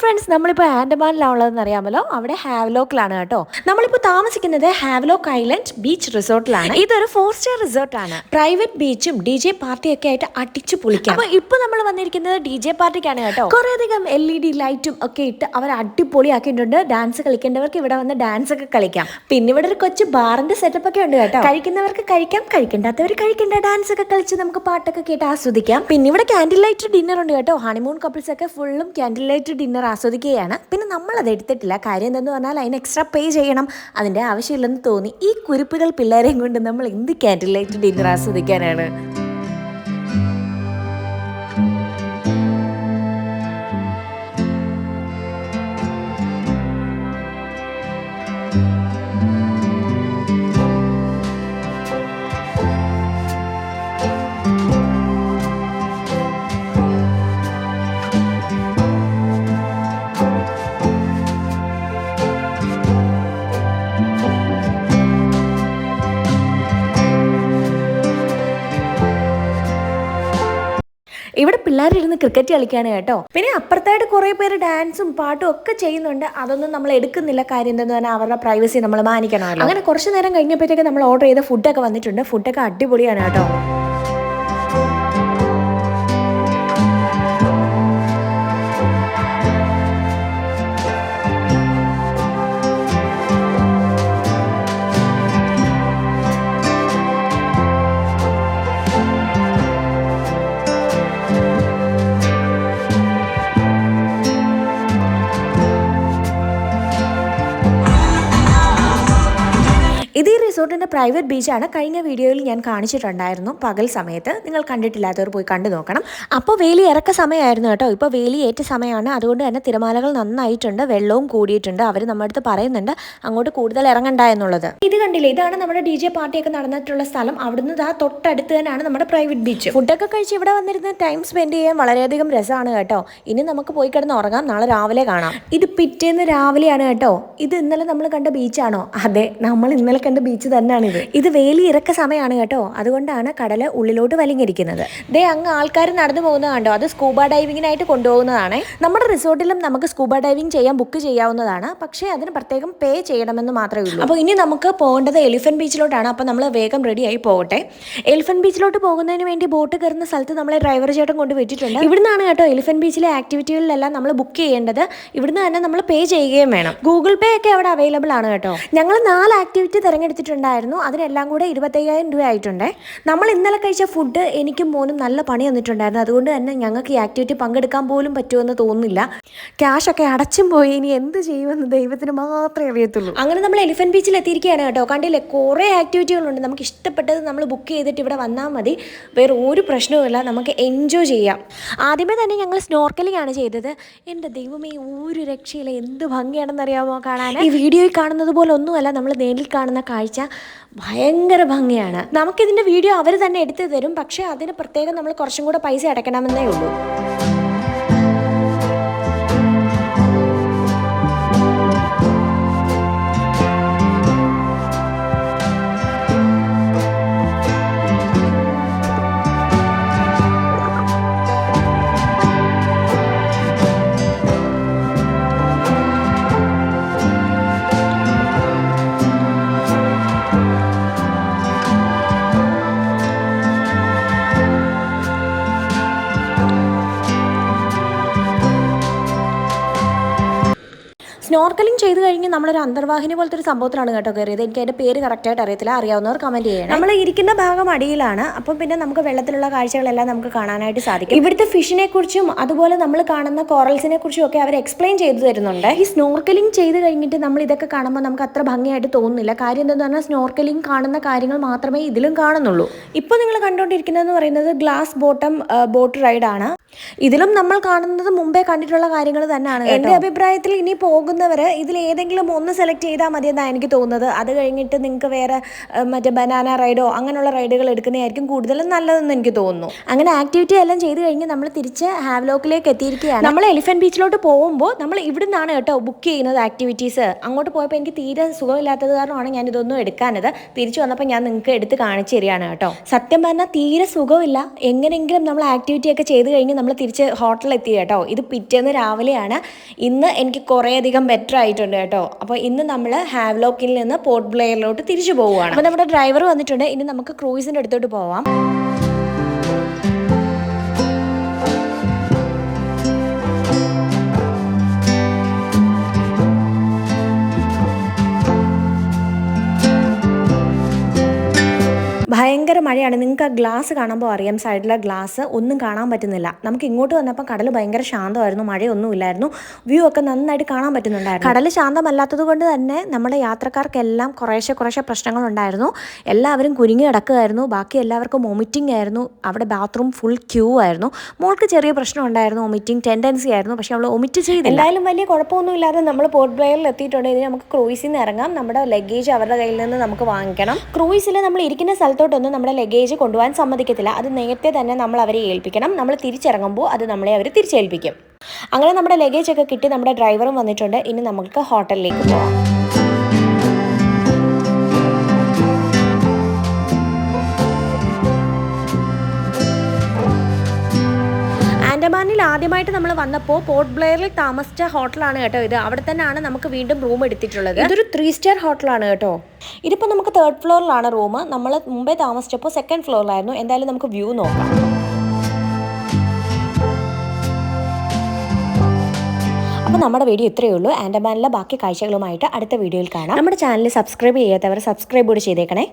Friends നമ്മളിപ്പോൾ ആൻഡമാനിലാണുള്ളതെന്ന് അറിയാമല്ലോ. അവിടെ ഹാവ്ലോക്കിലാണ് കേട്ടോ. നമ്മളിപ്പോൾ താമസിക്കുന്നത് ഹാവ്ലോക്ക് ഐലൻഡ് ബീച്ച് റിസോർട്ടിലാണ്. ഇതൊരു ഫോർ സ്റ്റാർ റിസോർട്ടാണ്. പ്രൈവറ്റ് ബീച്ചും ഡി ജെ പാർട്ടിയൊക്കെ ആയിട്ട് അടിച്ചു പൊളിക്കാം. അപ്പോൾ ഇപ്പോൾ നമ്മൾ വന്നിരിക്കുന്നത് ഡി ജെ പാർട്ടിക്കാണ് കേട്ടോ. കുറെ അധികം എൽ ഇ ഡി ലൈറ്റും ഒക്കെ ഇട്ട് അവർ അടിപൊളിയാക്കിയിട്ടുണ്ട്. ഡാൻസ് കളിക്കേണ്ടവർക്ക് ഇവിടെ വന്ന് ഡാൻസ് ഒക്കെ കളിക്കാം. പിന്നെ ഇവിടെ ഒരു കൊച്ചു ബാറിന്റെ സെറ്റപ്പ് ഒക്കെ ഉണ്ട് കേട്ടോ. കഴിക്കുന്നവർക്ക് കഴിക്കാം കഴിക്കേണ്ടാത്തവർ കഴിക്കേണ്ട. ഡാൻസ് ഒക്കെ കളിച്ച് നമുക്ക് പാട്ടൊക്കെ കേട്ട് ആസ്വദിക്കാം. പിന്നെ ഇവിടെ ക്യാൻഡിൽ ലൈറ്റ് ഡിന്നർ ഉണ്ട് കേട്ടോ. ഹണിമൂൺ കപ്പിൾസ് ഒക്കെ ഫുള്ളും ക്യാൻഡിൽ ലൈറ്റ് ഡിന്നർ ആസ്വദിക്കുകയാണ്. പിന്നെ നമ്മൾ അത് എടുത്തിട്ടില്ല. കാര്യം എന്തെന്ന് പറഞ്ഞാൽ അതിന് എക്സ്ട്രാ പേ ചെയ്യണം. അതിന്റെ ആവശ്യമില്ലെന്ന് തോന്നി. ഈ കുരിപ്പുകൾ പിള്ളേരെയും കൊണ്ട് നമ്മൾ എന്ത് ക്യാൻഡിൽ ലൈറ്റ് ഡിന്നർ ആസ്വദിക്കാനാണ്? ഇവിടെ ഇരുന്ന് ക്രിക്കറ്റ് കളിക്കാണ് കേട്ടോ. പിന്നെ അപ്പുറത്തായിട്ട് കുറേ പേര് ഡാൻസും പാട്ടും ഒക്കെ ചെയ്യുന്നുണ്ട്. അതൊന്നും നമ്മൾ എടുക്കുന്നില്ല. കാര്യം എന്തെന്ന് പറഞ്ഞാൽ അവരുടെ പ്രൈവസി നമ്മൾ മാനിക്കണമല്ലോ. അങ്ങനെ കുറച്ച് നേരം കഴിഞ്ഞപ്പോഴത്തേക്ക് നമ്മൾ ഓർഡർ ചെയ്ത ഫുഡൊക്കെ വന്നിട്ടുണ്ട്. ഫുഡൊക്കെ അടിപൊളിയാണ് കേട്ടോ. റിസോർട്ടിന്റെ പ്രൈവറ്റ് ബീച്ചാണ് കഴിഞ്ഞ വീഡിയോയിൽ ഞാൻ കാണിച്ചിട്ടുണ്ടായിരുന്നു. പകൽ സമയത്ത്. നിങ്ങൾ കണ്ടിട്ടില്ലാത്തവർ പോയി കണ്ടു നോക്കണം. അപ്പോൾ വേലി ഇറക്ക സമയമായിരുന്നു കേട്ടോ. ഇപ്പോൾ വേലി ഏറ്റ സമയമാണ്. അതുകൊണ്ട് തന്നെ തിരമാലകൾ നന്നായിട്ടുണ്ട്. വെള്ളവും കൂടിയിട്ടുണ്ട്. അവർ നമ്മുടെ അടുത്ത് പറയുന്നുണ്ട് അങ്ങോട്ട് കൂടുതൽ ഇറങ്ങണ്ട എന്നുള്ളത്. ഇത് കണ്ടില്ലേ? ഇതാണ് നമ്മുടെ ഡി ജെ പാർട്ടിയൊക്കെ നടന്നിട്ടുള്ള സ്ഥലം. അവിടുന്ന് ആ തൊട്ടടുത്ത് തന്നെയാണ് നമ്മുടെ പ്രൈവറ്റ് ബീച്ച്. ഫുഡൊക്കെ കഴിച്ച് ഇവിടെ വന്നിരുന്ന് ടൈം സ്പെൻഡ് ചെയ്യാൻ വളരെയധികം രസമാണ് കേട്ടോ. ഇനി നമുക്ക് പോയി കിടന്ന് ഉറങ്ങാം. നാളെ രാവിലെ കാണാം. ഇത് പിറ്റേന്ന് രാവിലെയാണ് കേട്ടോ. ഇത് ഇന്നലെ നമ്മൾ കണ്ട ബീച്ചാണോ അതെ. നമ്മൾ ഇന്നലെ കണ്ട ബീച്ച് തന്നെയാണിത്. ഇത് വേലി ഇറക്ക സമയമാണ് കേട്ടോ. അതുകൊണ്ടാണ് കടൽ ഉള്ളിലോട്ട് വലിഞ്ഞിരിക്കുന്നത്. ദേ അങ്ങ് ആൾക്കാർ നടന്നു പോകുന്നത് കണ്ടോ? അത് സ്കൂബ ഡൈവിങ്ങിനായിട്ട് കൊണ്ടുപോകുന്നതാണ്. നമ്മുടെ റിസോർട്ടിലും നമുക്ക് സ്കൂബ ഡൈവിംഗ് ചെയ്യാൻ ബുക്ക് ചെയ്യാവുന്നതാണ്. പക്ഷേ അതിന് പ്രത്യേകം പേ ചെയ്യണമെന്ന് മാത്രമേ ഉള്ളൂ. അപ്പോൾ ഇനി നമുക്ക് പോകേണ്ടത് എലിഫന്റ് ബീച്ചിലോട്ടാണ്. അപ്പോൾ നമ്മൾ വേഗം റെഡിയായി പോകട്ടെ. എലിഫന്റ് ബീച്ചിലോട്ട് പോകുന്നതിന് വേണ്ടി ബോട്ട് കയറുന്ന സ്ഥലത്ത് നമ്മളെ ഡ്രൈവർ ചേട്ടൻ കൊണ്ട് വിട്ടിട്ടുണ്ട്. ഇവിടുന്നാണ് കേട്ടോ എലിഫന്റ് ബീച്ചിലെ ആക്ടിവിറ്റികളിലെല്ലാം നമ്മൾ ബുക്ക് ചെയ്യേണ്ടത്. ഇവിടുന്ന് തന്നെ നമ്മൾ പേ ചെയ്യുകയും വേണം. ഗൂഗിൾ പേ ഒക്കെ അവിടെ അവൈലബിൾ ആണ് കേട്ടോ. ഞങ്ങൾ നാല് ആക്ടിവിറ്റി തിരഞ്ഞെടുത്തിട്ടുണ്ടായിരുന്നു അതിനെല്ലാം കൂടെ ഇരുപത്തയ്യായിരം രൂപ ആയിട്ടുണ്ട് നമ്മൾ ഇന്നലെ കഴിച്ച ഫുഡ് എനിക്കും മോനും നല്ല പണി വന്നിട്ടുണ്ടായിരുന്നു അതുകൊണ്ട് തന്നെ ഞങ്ങൾക്ക് ഈ ആക്ടിവിറ്റി പങ്കെടുക്കാൻ പോലും പറ്റുമെന്ന് തോന്നുന്നില്ല. ക്യാഷൊക്കെ അടച്ചും പോയി. ഇനി എന്ത് ചെയ്യുമെന്ന് ദൈവത്തിന് മാത്രമേ അറിയത്തുള്ളൂ. അങ്ങനെ നമ്മൾ എലിഫന്റ് ബീച്ചിൽ എത്തിയിരിക്കുകയാണ് കേട്ടോ. കണ്ടില്ലേ? കുറേ ആക്ടിവിറ്റികളുണ്ട് നമുക്ക് ഇഷ്ടപ്പെട്ടത് നമ്മൾ ബുക്ക് ചെയ്തിട്ട് ഇവിടെ വന്നാൽ മതി. വേറെ ഒരു പ്രശ്നവുമില്ല നമുക്ക് എൻജോയ് ചെയ്യാം. ആദ്യമേ തന്നെ ഞങ്ങൾ സ്നോർക്കലിംഗ് ആണ് ചെയ്തത്. എന്റെ ദൈവമേ ഒരു രക്ഷയില്ല എന്ത് ഭംഗിയാണെന്ന് അറിയാമോ കാണാൻ? ഈ വീഡിയോയിൽ കാണുന്നത് പോലെ ഒന്നുമല്ല. നമ്മൾ നേരിൽ കാണുന്ന കാഴ്ച. ഭയങ്കര ഭംഗിയാണ്. നമുക്കിതിന്റെ വീഡിയോ അവർ തന്നെ എടുത്തു തരും. പക്ഷേ അതിന് പ്രത്യേകം നമ്മൾ കുറച്ചും കൂടെ പൈസ അടയ്ക്കണമെന്നേ ഉള്ളൂ. സ്നോർക്കലിംഗ് ചെയ്ത് കഴിഞ്ഞ് നമ്മളൊരു അന്തർവാഹിനി പോലത്തെ ഒരു സംഭവത്തിലാണ് കേട്ടോ കയറിയത്. എനിക്ക് അതിന്റെ പേര് കറക്റ്റായിട്ട് അറിയത്തില്ല. അറിയാവുന്നവർ കമന്റ് ചെയ്യണം. നമ്മൾ ഇരിക്കുന്ന ഭാഗം അടിയിലാണ്. അപ്പം പിന്നെ നമുക്ക് വെള്ളത്തിലുള്ള കാഴ്ചകളെല്ലാം നമുക്ക് കാണാനായിട്ട് സാധിക്കും. ഇവിടുത്തെ ഫിഷിനെ കുറിച്ചും അതുപോലെ നമ്മൾ കാണുന്ന കോറൽസിനെ കുറിച്ചും ഒക്കെ അവർ എക്സ്പ്ലെയിൻ ചെയ്തു തരുന്നുണ്ട്. ഈ സ്നോർക്കലിംഗ് ചെയ്ത് കഴിഞ്ഞിട്ട് നമ്മൾ ഇതൊക്കെ കാണുമ്പോൾ നമുക്ക് അത്ര ഭംഗിയായിട്ട് തോന്നുന്നില്ല. കാര്യം എന്താണെന്ന് പറഞ്ഞാൽ സ്നോർക്കലിംഗ് കാണുന്ന കാര്യങ്ങൾ മാത്രമേ ഇതിലും കാണുന്നുള്ളൂ. ഇപ്പോൾ നിങ്ങൾ കണ്ടുകൊണ്ടിരിക്കുന്നതെന്ന് പറയുന്നത് ഗ്ലാസ് ബോട്ടം ബോട്ട് റൈഡാണ് ഇതിലും നമ്മൾ കാണുന്നത് മുമ്പേ കണ്ടിട്ടുള്ള കാര്യങ്ങൾ തന്നെയാണ് എന്റെ അഭിപ്രായത്തിൽ ഇനി പോകുന്നവർ ഇതിൽ ഏതെങ്കിലും ഒന്ന് സെലക്ട് ചെയ്താൽ മതി എന്നാണ് എനിക്ക് തോന്നുന്നത്. അത് കഴിഞ്ഞിട്ട് നിങ്ങൾക്ക് വേറെ മറ്റേ ബനാന റൈഡോ അങ്ങനെയുള്ള റൈഡുകൾ എടുക്കുന്നതായിരിക്കും കൂടുതലും നല്ലതെന്ന് എനിക്ക് തോന്നുന്നു. അങ്ങനെ ആക്ടിവിറ്റി എല്ലാം ചെയ്ത് കഴിഞ്ഞ് നമ്മൾ തിരിച്ച് ഹാവ്ലോക്കിലേക്ക് എത്തിയിരിക്കുകയാണ്. നമ്മൾ എലിഫന്റ് ബീച്ചിലോട്ട് പോകുമ്പോൾ നമ്മൾ ഇവിടുന്നാണ് കേട്ടോ ബുക്ക് ചെയ്യുന്നത് ആക്ടിവിറ്റീസ്. അങ്ങോട്ട് പോയപ്പോൾ എനിക്ക് തീരെ സുഖമില്ലാത്തത് കാരണമാണ് ഞാൻ ഇതൊന്നും എടുക്കാനത് തിരിച്ചു വന്നപ്പോൾ ഞാൻ നിങ്ങൾക്ക് എടുത്ത് കാണിച്ചു തരികയാണ് കേട്ടോ. സത്യം പറഞ്ഞാൽ തീരെ സുഖമില്ല. എങ്ങനെയെങ്കിലും നമ്മൾ ആക്ടിവിറ്റി ഒക്കെ ചെയ്ത് കഴിഞ്ഞ് നമ്മൾ തിരിച്ച് ഹോട്ടലിലെത്തി കേട്ടോ. ഇത് പിറ്റേന്ന് രാവിലെയാണ്. ഇന്ന് എനിക്ക് കുറേയധികം ബെറ്റർ ആയിട്ടുണ്ട് കേട്ടോ. അപ്പോൾ ഇന്ന് നമ്മൾ ഹാവ്ലോക്കിൽ നിന്ന് പോർട്ട് ബ്ലെയറിലോട്ട് തിരിച്ചു പോവുകയാണ്. അപ്പോൾ നമ്മുടെ ഡ്രൈവർ വന്നിട്ടുണ്ട്. ഇനി നമുക്ക് ക്രൂയിസിന്റെ അടുത്തോട്ട് പോവാം. മഴയാണ്. നിങ്ങൾക്ക് ആ ഗ്ലാസ് കാണുമ്പോൾ അറിയാം സൈഡിലെ ഗ്ലാസ് ഒന്നും കാണാൻ പറ്റുന്നില്ല. നമുക്ക് ഇങ്ങോട്ട് വന്നപ്പോൾ കടൽ ഭയങ്കര ശാന്തമായിരുന്നു മഴയൊന്നും ഇല്ലായിരുന്നു. വ്യൂ ഒക്കെ നന്നായിട്ട് കാണാൻ പറ്റുന്നുണ്ടായിരുന്നു. കടൽ ശാന്തമല്ലാത്തത് കൊണ്ട് തന്നെ നമ്മുടെ യാത്രക്കാർക്കെല്ലാം കുറേശ്ശെ കുറേശ്ശെ പ്രശ്നങ്ങളുണ്ടായിരുന്നു. എല്ലാവരും കുരുങ്ങി കിടക്കുമായിരുന്നു ബാക്കി എല്ലാവർക്കും വോമിറ്റിംഗ് ആയിരുന്നു. അവിടെ ബാത്റൂം ഫുൾ ക്യൂ ആയിരുന്നു. മോൾക്ക് ചെറിയ പ്രശ്നം ഉണ്ടായിരുന്നു വോമിറ്റിംഗ് ടെൻഡൻസി ആയിരുന്നു. പക്ഷെ അവൾ വോമിറ്റ് ചെയ്ത് എന്തായാലും വലിയ കുഴപ്പമൊന്നും ഇല്ലാതെ നമ്മൾ പോർട്ട് ബ്ലെയറിൽ എത്തിയിട്ടുണ്ട്. ഇനി നമുക്ക് ക്രൂയിസിൽ നിന്ന് ഇറങ്ങാം. നമ്മുടെ ലഗേജ് അവരുടെ കയ്യിൽ നിന്ന് നമുക്ക് വാങ്ങിക്കണം. ക്രൂയിസിൽ നമ്മൾ ഇരിക്കുന്ന സ്ഥലത്തോട്ടൊന്നും നമ്മുടെ ലഗേജ് കൊണ്ടുപോകാൻ സമ്മതിക്കത്തില്ല. അത് നേരത്തെ തന്നെ നമ്മൾ അവരെ ഏൽപ്പിക്കണം. നമ്മൾ തിരിച്ചിറങ്ങുമ്പോൾ അത് നമ്മളെ അവർ തിരിച്ചേൽപ്പിക്കും. അങ്ങനെ നമ്മുടെ ലഗേജ് ഒക്കെ കിട്ടി. നമ്മുടെ ഡ്രൈവറും വന്നിട്ടുണ്ട്. ഇനി നമുക്ക് ഹോട്ടലിലേക്ക് പോവാം. ആദ്യമായിട്ട് നമ്മൾ വന്നപ്പോൾ പോർട്ട് ബ്ലെയറിൽ താമസിച്ച ഹോട്ടലാണ് കേട്ടോ ഇത്. അവിടെ തന്നെയാണ് നമുക്ക് വീണ്ടും റൂം എടുത്തിട്ടുള്ളത്. ഇതൊരു ത്രീ സ്റ്റാർ ഹോട്ടലാണ് കേട്ടോ. ഇതിപ്പോൾ നമുക്ക് തേർഡ് ഫ്ലോറിലാണ് റൂം. നമ്മൾ മുമ്പേ താമസിച്ചപ്പോൾ സെക്കൻഡ് ഫ്ലോറിലായിരുന്നു എന്തായാലും നമുക്ക് വ്യൂ നോക്കാം. അപ്പോൾ നമ്മുടെ വീഡിയോ ഇത്രയേ ഉള്ളൂ. ആൻഡമാനിലെ ബാക്കി കാഴ്ചകളുമായിട്ട് അടുത്ത വീഡിയോയിൽ കാണാം. നമ്മുടെ ചാനൽ സബ്സ്ക്രൈബ് ചെയ്യാത്തവർ സബ്സ്ക്രൈബ് കൂടി ചെയ്തേക്കണേ.